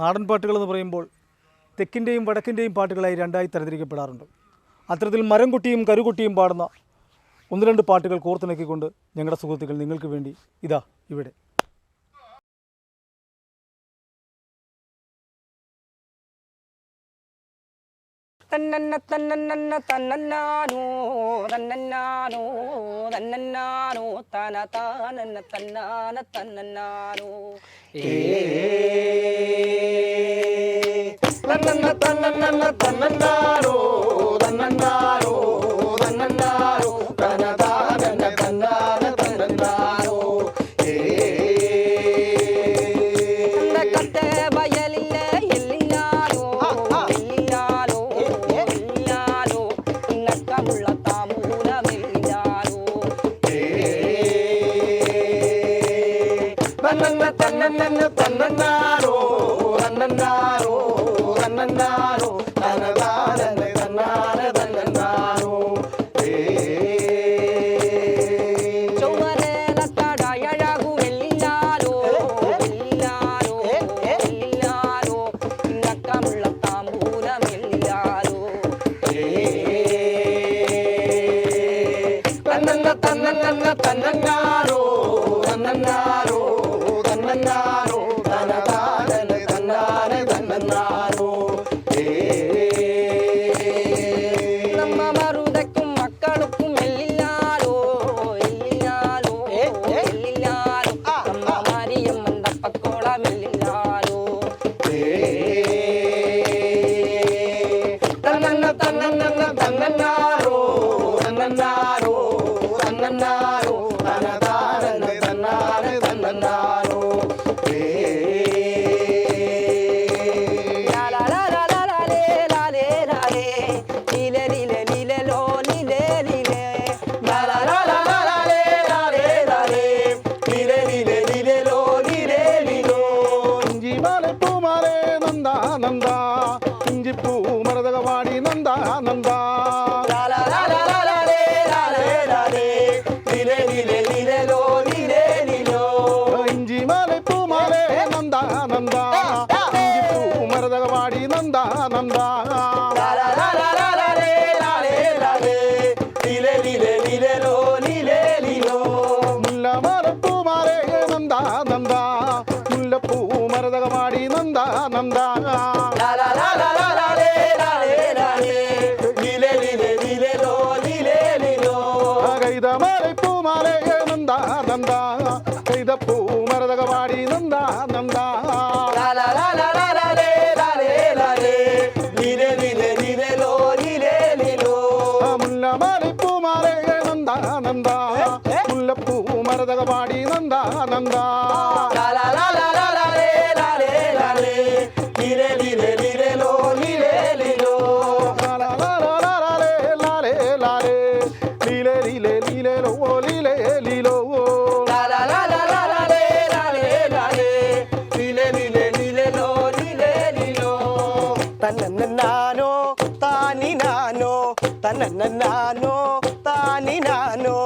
നാടൻ പാട്ടുകൾ എന്ന് പറയുമ്പോൾ തെക്കിന്റെയും വടക്കിന്റെയും പാട്ടുകളായി രണ്ടായി തരംതിരിക്കപ്പെടാറുണ്ട്. അത്തരത്തിൽ മരം കുട്ടിയും കരുകുട്ടിയും പാടുന്ന ഒന്ന് രണ്ട് പാട്ടുകൾ കോർത്തിണക്കിക്കൊണ്ട് ഞങ്ങളുടെ സുഹൃത്തുക്കൾ നിങ്ങൾക്ക് വേണ്ടി ഇതാ ഇവിടെ. തന്നന്ന തന്നന്ന തന്നന്നാനോ തന്നന്നാനോ തന്നന്നാനോ തന താനന്ന തന്നാന തന്നന്നാനോ തന്നന്ന തന്നന്ന തന്നന്നാരോ തന്നന്നാരോ തന്നന്നാരോ తన్నాను తనదారని తన్నారదన్నాను తన్నంగా తన్నంగా తన్నంగారో నానో తాని నానో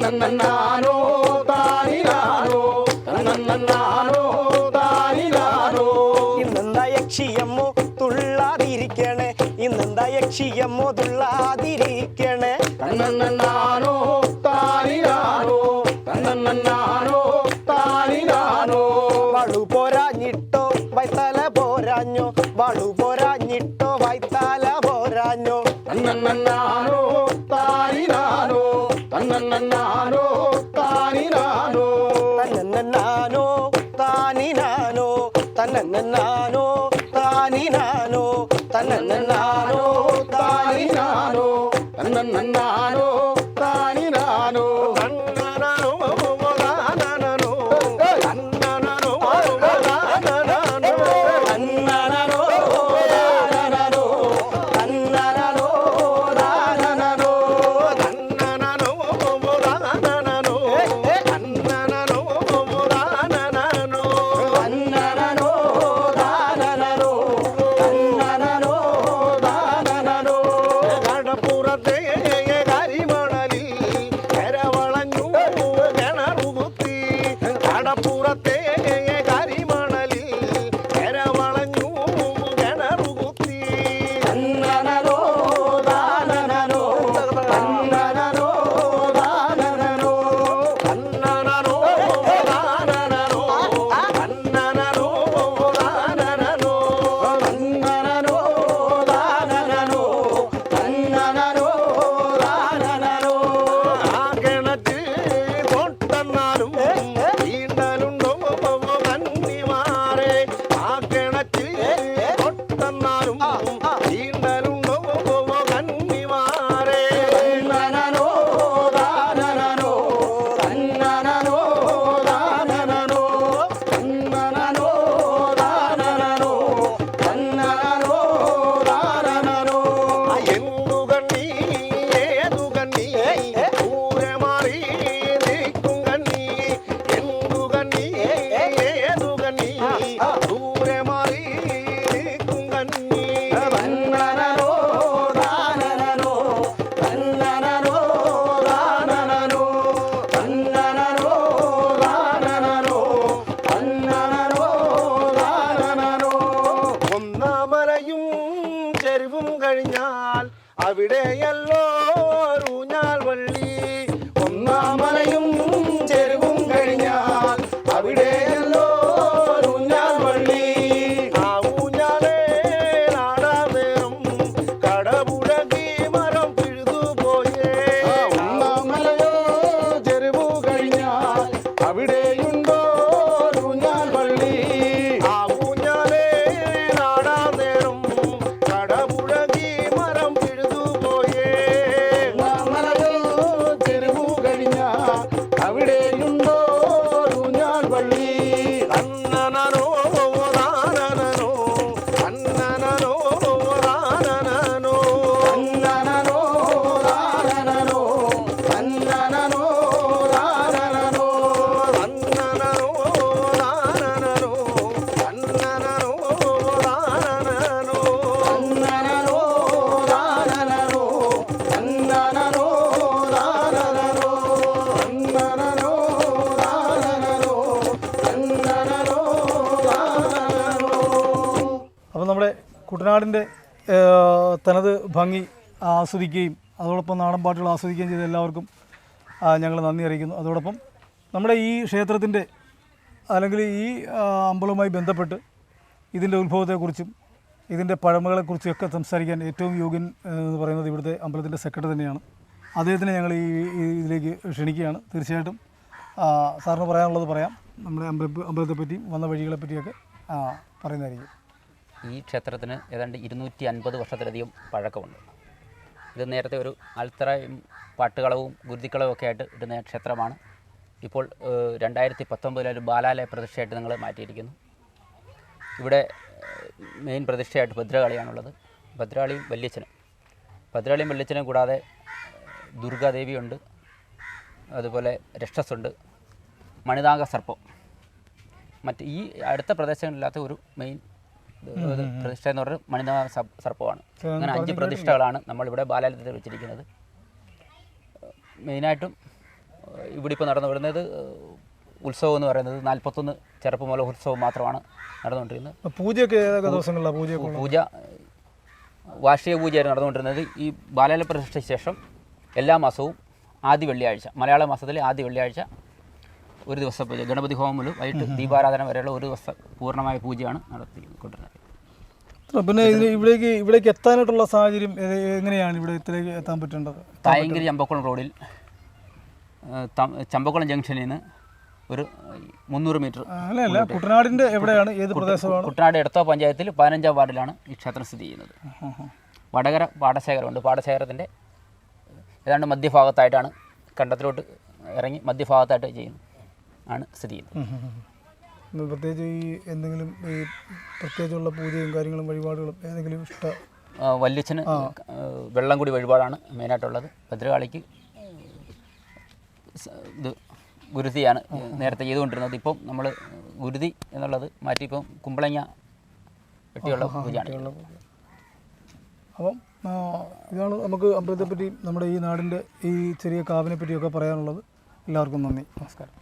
నన్న నానో తాని నానో నన్న నానో తాని నానో ഇന്നെന്താ യക്ഷിയമ്മോ തുള്ളാതിരിക്കണേ. ഇന്നെന്താ യക്ഷിയമ്മോ തുള്ളാതിരിക്കണേ. നന്ന നാനോ താനി നാനോ നന്ന നാനോ താനി നാനോ വളു പോരാഞ്ഞിട്ടോ? വൈത്തല പോരാഞ്ഞോ? വളു പോരാഞ്ഞിട്ടോ? വൈത്താല తన్నన్నానో తాని నానో తన్నన్నానో తాని నానో తన్నన్నానో తాని నానో తన్నన్నానో తాని నానో తన్నన్నానో తాని నానో తన్నన్నానో അവിടെയല്ലോ ഊഞ്ഞാൽ വള്ളി കുട്ടനാടിന്റെ ആ, തനത് ഭംഗി ആസ്വദിക്കുകയും അതോടൊപ്പം നാടൻ പാട്ടുകൾ ആസ്വദിക്കുകയും ചെയ്ത എല്ലാവർക്കും ഞങ്ങൾ നന്ദി അറിയിക്കുന്നു. അതോടൊപ്പം നമ്മുടെ ഈ ക്ഷേത്രത്തിന്റെ അല്ലെങ്കിൽ ഈ അമ്പലവുമായി ബന്ധപ്പെട്ട് ഇതിന്റെ ഉത്ഭവത്തെക്കുറിച്ചും ഇതിന്റെ പഴമകളെക്കുറിച്ചൊക്കെ സംസാരിക്കാൻ ഏറ്റവും യോഗ്യൻ എന്ന് പറയുന്നത് ഇവിടുത്തെ അമ്പലത്തിന്റെ സെക്രട്ടറി തന്നെയാണ്. അദ്ദേഹത്തിനെ ഞങ്ങൾ ഈ ഇതിലേക്ക് ക്ഷണിക്കുകയാണ്. തീർച്ചയായിട്ടും സാറിന് പറയാനുള്ളത് പറയാം. നമ്മുടെ അമ്പല വന്ന വഴികളെ പറ്റിയൊക്കെ പറയുന്നതായിരിക്കും. ഈ ക്ഷേത്രത്തിന് ഏതാണ്ട് ഇരുന്നൂറ്റി അൻപത് വർഷത്തിലധികം പഴക്കമുണ്ട്. ഇത് നേരത്തെ ഒരു അൽത്രയും പാട്ടുകളവും ഗുരുതിക്കളവും ഒക്കെ ആയിട്ട് ഇരുന്ന ക്ഷേത്രമാണ്. ഇപ്പോൾ രണ്ടായിരത്തി പത്തൊമ്പതിലെ ഒരു ബാലാലയ പ്രതിഷ്ഠയായിട്ട് നിങ്ങൾ മാറ്റിയിരിക്കുന്നു. ഇവിടെ മെയിൻ പ്രതിഷ്ഠയായിട്ട് ഭദ്രകാളിയാണുള്ളത്. ഭദ്രകാളിയും വല്യച്ഛനും. ഭദ്രകാളിയും വല്യച്ഛനും കൂടാതെ ദുർഗാദേവിയുണ്ട്. അതുപോലെ രക്ഷസുണ്ട് മണിതാംഗ സർപ്പം. മറ്റ് ഈ അടുത്ത പ്രദേശങ്ങളില്ലാത്ത ഒരു മെയിൻ പ്രതിഷ്ഠ എന്ന് പറഞ്ഞ മണിത സർപ്പമാണ്. അങ്ങനെ അഞ്ച് പ്രതിഷ്ഠകളാണ് നമ്മളിവിടെ ബാലാലയത്തിൽ വെച്ചിരിക്കുന്നത്. മെയിനായിട്ടും ഇവിടെ ഇപ്പോൾ നടന്നു വരുന്നത് ഉത്സവം എന്ന് പറയുന്നത് നാൽപ്പത്തൊന്ന് ചെറുപ്പ് മുതൽ ഉത്സവം മാത്രമാണ് നടന്നുകൊണ്ടിരിക്കുന്നത്. പൂജയൊക്കെ ഏതൊക്കെ ദിവസങ്ങളിലാണ് പൂജ പൂജ വാർഷിക പൂജയായിരുന്നു നടന്നുകൊണ്ടിരുന്നത് ഈ ബാലാലയ പ്രതിഷ്ഠയ്ക്ക് ശേഷം എല്ലാ മാസവും ആദ്യ വെള്ളിയാഴ്ച മലയാള മാസത്തിലെ ആദ്യ വെള്ളിയാഴ്ച ഒരു ദിവസം പൂജ ഗണപതി ഹോമം മുതൽ വൈകിട്ട് ദീപാരാധന വരെയുള്ള ഒരു ദിവസം പൂർണമായ പൂജയാണ് നടത്തിക്കൊണ്ടിരുന്നത്. ആ, പിന്നെ ഇവിടേക്ക് ഇവിടേക്ക് എത്താനായിട്ടുള്ള സാഹചര്യം എങ്ങനെയാണ് ഇവിടെ ഇതിലേക്ക് എത്താൻ പറ്റേണ്ടത്? തായങ്കരി ചമ്പക്കുളം റോഡിൽ ചമ്പക്കുളം ജംഗ്ഷനിൽ നിന്ന് ഒരു മുന്നൂറ് മീറ്റർ അല്ല കുട്ടനാടിന്റെ എവിടെയാണ്? ഏത് പ്രദേശമാണ്? കുട്ടനാട് എടത്തോ പഞ്ചായത്തിൽ പതിനഞ്ചാം വാർഡിലാണ് ഈ ക്ഷേത്രം സ്ഥിതി ചെയ്യുന്നത്. വടകര പാടശേഖരമുണ്ട്. പാടശേഖരത്തിന്റെ ഏതാണ്ട് മധ്യഭാഗത്തായിട്ടാണ് കണ്ടത്തിലോട്ട് ഇറങ്ങി മധ്യഭാഗത്തായിട്ട് ചെയ്യുന്നു ആണ് സ്ഥിതി ചെയ്യുന്നത്. പ്രത്യേകിച്ച് ഈ എന്തെങ്കിലും ഈ പ്രത്യേകിച്ചുള്ള പൂജയും കാര്യങ്ങളും വഴിപാടുകളും ഏതെങ്കിലും ഇഷ്ട വല്യച്ഛന് വെള്ളം കൂടി വഴിപാടാണ് മെയിനായിട്ടുള്ളത്. ഭദ്രകാളിക്ക് ഇത് ഗുരുതിയാണ് നേരത്തെ ചെയ്തുകൊണ്ടിരുന്നത്. ഇപ്പം നമ്മൾ ഗുരുതി എന്നുള്ളത് മാറ്റി ഇപ്പം കുമ്പളങ്ങ വെട്ടിയുള്ള പൂജയാണ്. അപ്പം ഇതാണ് നമുക്ക് അമ്പലത്തെപ്പറ്റി നമ്മുടെ ഈ നാടിന്റെ ഈ ചെറിയ കാവിനെ പറ്റിയൊക്കെ പറയാനുള്ളത്. എല്ലാവർക്കും നന്ദി. നമസ്കാരം.